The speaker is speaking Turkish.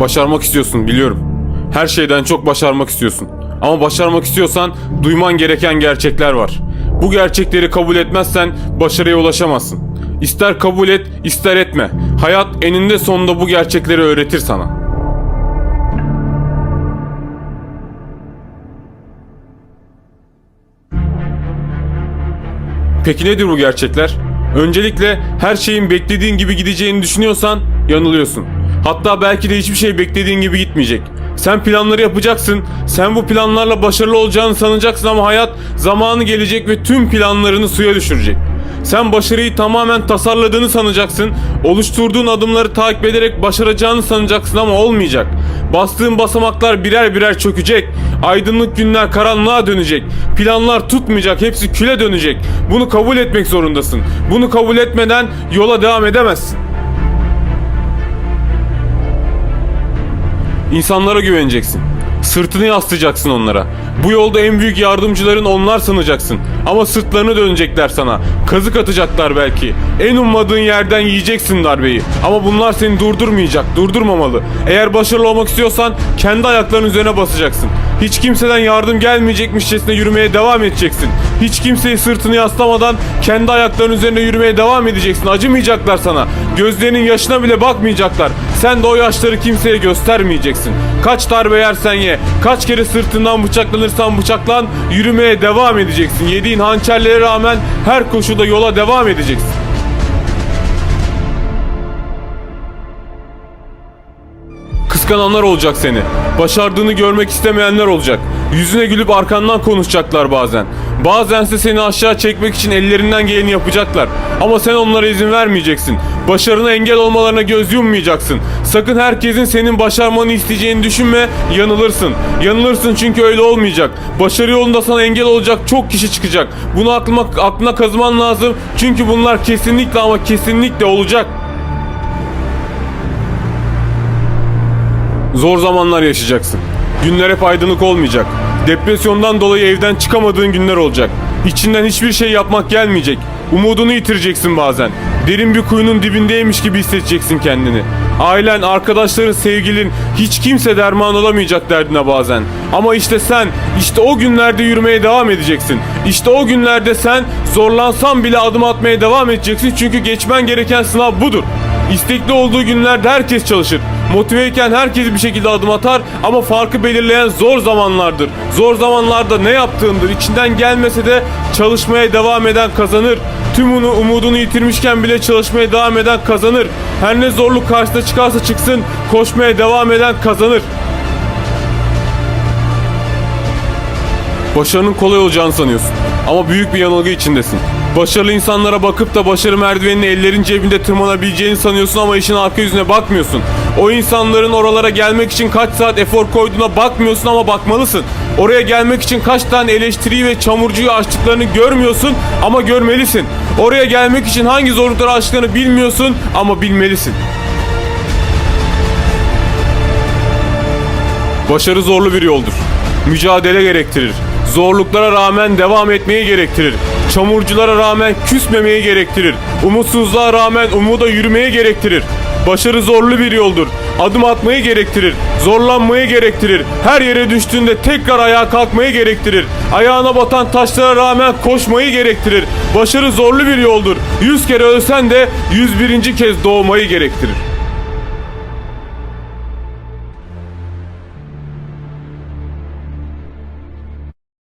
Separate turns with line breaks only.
Başarmak istiyorsun biliyorum. Her şeyden çok başarmak istiyorsun. Ama başarmak istiyorsan duyman gereken gerçekler var. Bu gerçekleri kabul etmezsen başarıya ulaşamazsın. İster kabul et, ister etme. Hayat eninde sonunda bu gerçekleri öğretir sana. Peki nedir bu gerçekler? Öncelikle her şeyin beklediğin gibi gideceğini düşünüyorsan yanılıyorsun. Hatta belki de hiçbir şey beklediğin gibi gitmeyecek. Sen planları yapacaksın. Sen bu planlarla başarılı olacağını sanacaksın ama hayat zamanı gelecek ve tüm planlarını suya düşürecek. Sen başarıyı tamamen tasarladığını sanacaksın. Oluşturduğun adımları takip ederek başaracağını sanacaksın ama olmayacak. Bastığın basamaklar birer birer çökecek. Aydınlık günler karanlığa dönecek. Planlar tutmayacak. Hepsi küle dönecek. Bunu kabul etmek zorundasın. Bunu kabul etmeden yola devam edemezsin. İnsanlara güveneceksin. Sırtını yaslayacaksın onlara. Bu yolda en büyük yardımcıların onlar sanacaksın. Ama sırtlarını dönecekler sana. Kazık atacaklar belki. En ummadığın yerden yiyeceksin darbeyi. Ama bunlar seni durdurmayacak, durdurmamalı. Eğer başarılı olmak istiyorsan kendi ayaklarının üzerine basacaksın. Hiç kimseden yardım gelmeyecekmişçesine yürümeye devam edeceksin. Hiç kimseyi sırtını yaslamadan kendi ayaklarının üzerine yürümeye devam edeceksin. Acımayacaklar sana. Gözlerinin yaşına bile bakmayacaklar. Sen de o yaşları kimseye göstermeyeceksin. Kaç darbe yersen ye, kaç kere sırtından bıçaklanırsan bıçaklan, yürümeye devam edeceksin. Yediğin hançerlere rağmen her koşuda yola devam edeceksin. Kıskananlar olacak seni. Başardığını görmek istemeyenler olacak. Yüzüne gülüp arkandan konuşacaklar bazen. Bazense seni aşağı çekmek için ellerinden geleni yapacaklar. Ama sen onlara izin vermeyeceksin. Başarına engel olmalarına göz yummayacaksın. Sakın herkesin senin başarmanı isteyeceğini düşünme, yanılırsın. Yanılırsın çünkü öyle olmayacak. Başarı yolunda sana engel olacak çok kişi çıkacak. Bunu aklına, aklına kazıman lazım. Çünkü bunlar kesinlikle ama kesinlikle olacak. Zor zamanlar yaşayacaksın. Günler hep aydınlık olmayacak. Depresyondan dolayı evden çıkamadığın günler olacak. İçinden hiçbir şey yapmak gelmeyecek. Umudunu yitireceksin bazen. Derin bir kuyunun dibindeymiş gibi hissedeceksin kendini. Ailen, arkadaşların, sevgilin hiç kimse derman olamayacak derdine bazen. Ama işte sen, işte o günlerde yürümeye devam edeceksin. İşte o günlerde sen zorlansan bile adım atmaya devam edeceksin. Çünkü geçmen gereken sınav budur. İstekli olduğu günlerde herkes çalışır. Motiveyken herkes bir şekilde adım atar ama farkı belirleyen zor zamanlardır. Zor zamanlarda ne yaptığındır. İçinden gelmese de çalışmaya devam eden kazanır. Tümünü umudunu yitirmişken bile çalışmaya devam eden kazanır. Her ne zorluk karşısına çıkarsa çıksın koşmaya devam eden kazanır. Başarının kolay olacağını sanıyorsun. Ama büyük bir yanılgı içindesin. Başarılı insanlara bakıp da başarı merdivenini ellerin cebinde tırmanabileceğini sanıyorsun ama işin arka yüzüne bakmıyorsun. O insanların oralara gelmek için kaç saat efor koyduğuna bakmıyorsun ama bakmalısın. Oraya gelmek için kaç tane eleştiriyi ve çamurcuyu açtıklarını görmüyorsun ama görmelisin. Oraya gelmek için hangi zorlukları açtıklarını bilmiyorsun ama bilmelisin. Başarı zorlu bir yoldur. Mücadele gerektirir. Zorluklara rağmen devam etmeyi gerektirir. Çamurculara rağmen küsmemeyi gerektirir. Umutsuzluğa rağmen umuda yürümeyi gerektirir. Başarı zorlu bir yoldur. Adım atmayı gerektirir. Zorlanmayı gerektirir. Her yere düştüğünde tekrar ayağa kalkmayı gerektirir. Ayağına batan taşlara rağmen koşmayı gerektirir. Başarı zorlu bir yoldur. Yüz kere ölsen de 101. kez doğmayı gerektirir.